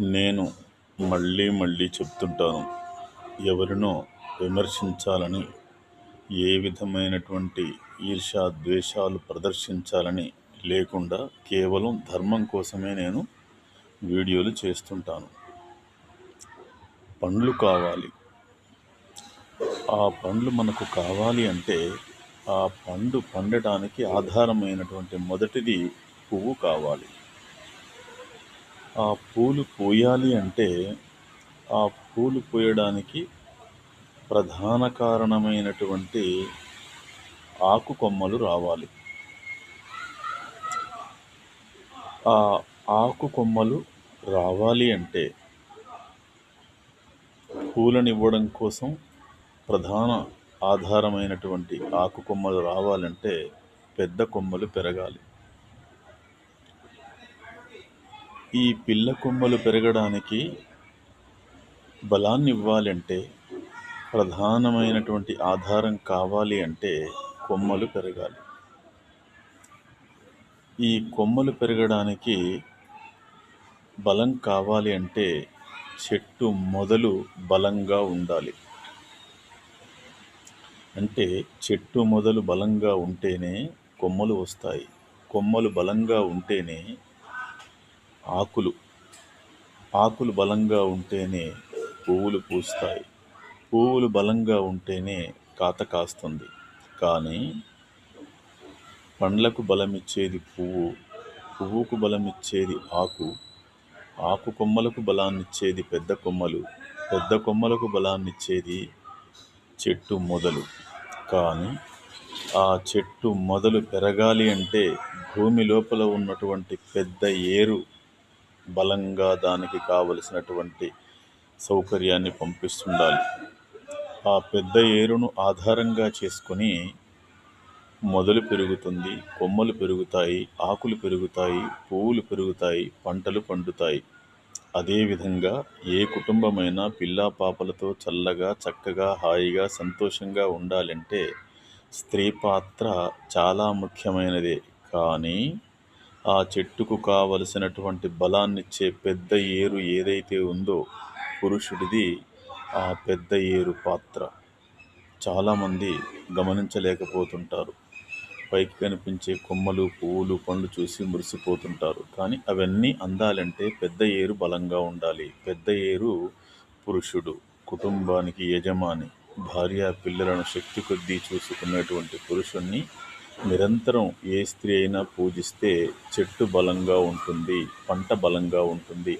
నేను మళ్ళీ మళ్ళీ చెప్తుంటాను. ఎవరినో విమర్శించాలని ఏ విధమైనటువంటి ఈర్ష్య ద్వేషాలు ప్రదర్శించాలని లేకుండా కేవలం ధర్మం కోసమే నేను వీడియోలు చేస్తుంటాను. పండ్లు కావాలి. ఆ పండ్లు మనకు కావాలి అంటే ఆ పండు పండటానికి ఆధారమైనటువంటి మొదటిది పువ్వు కావాలి. ఆ పూలు పూయాలి అంటే ఆ పూలు పూయడానికి ప్రధాన కారణమైనటువంటి ఆకు కొమ్మలు రావాలి. ఆ ఆకు కొమ్మలు రావాలి అంటే పూలను ఇవ్వడం కోసం ప్రధాన ఆధారమైనటువంటి ఆకు కొమ్మలు రావాలంటే పెద్ద కొమ్మలు పెరగాలి. ఈ పిల్ల కొమ్మలు పెరగడానికి బలాన్ని ఇవ్వాలంటే ప్రధానమైనటువంటి ఆధారం కావాలి అంటే కొమ్మలు పెరగాలి. ఈ కొమ్మలు పెరగడానికి బలం కావాలి అంటే చెట్టు మొదలు బలంగా ఉండాలి. అంటే చెట్టు మొదలు బలంగా ఉంటేనే కొమ్మలు వస్తాయి. కొమ్మలు బలంగా ఉంటేనే ఆకులు. ఆకులు బలంగా ఉంటేనే పువ్వులు పూస్తాయి. పువ్వులు బలంగా ఉంటేనే కాత కాస్తుంది. కానీ పండ్లకు బలమిచ్చేది పువ్వు పువ్వుకు బలమిచ్చేది ఆకు ఆకు కొమ్మలకు బలాన్నిచ్చేది పెద్ద కొమ్మలు పెద్ద కొమ్మలకు బలాన్నిచ్చేది చెట్టు మొదలు. కానీ ఆ చెట్టు మొదలు పెరగాలి అంటే భూమి లోపల ఉన్నటువంటి పెద్ద ఏరు బలంగా దానికి కావలసినటువంటి సౌకర్యాన్ని పంపిస్తుండాలి. ఆ పెద్ద ఏరును ఆధారంగా చేసుకొని మొదలు పెరుగుతుంది. కొమ్మలు పెరుగుతాయి ఆకులు పెరుగుతాయి పువ్వులు పెరుగుతాయి పంటలు పండుతాయి. అదేవిధంగా ఏ కుటుంబమైనా పిల్లా పాపలతో చల్లగా చక్కగా హాయిగా సంతోషంగా ఉండాలంటే స్త్రీ పాత్ర చాలా ముఖ్యమైనదే. కానీ ఆ చెట్టుకు కావలసినటువంటి బలాన్నిచ్చే పెద్ద ఏరు ఏదైతే ఉందో పురుషుడిది ఆ పెద్ద ఏరు పాత్ర. చాలామంది గమనించలేకపోతుంటారు. పైకి కనిపించే కొమ్మలు పువ్వులు పండ్లు చూసి మురిసిపోతుంటారు. కానీ అవన్నీ అందాలంటే పెద్ద ఏరు బలంగా ఉండాలి. పెద్ద ఏరు పురుషుడు కుటుంబానికి యజమాని భార్య పిల్లలను శక్తి కొద్దీ చూసుకునేటువంటి పురుషుణ్ణి నిరంతరం ఏ స్త్రీ అయినా పూజిస్తే చెట్టు బలంగా ఉంటుంది పంట బలంగా ఉంటుంది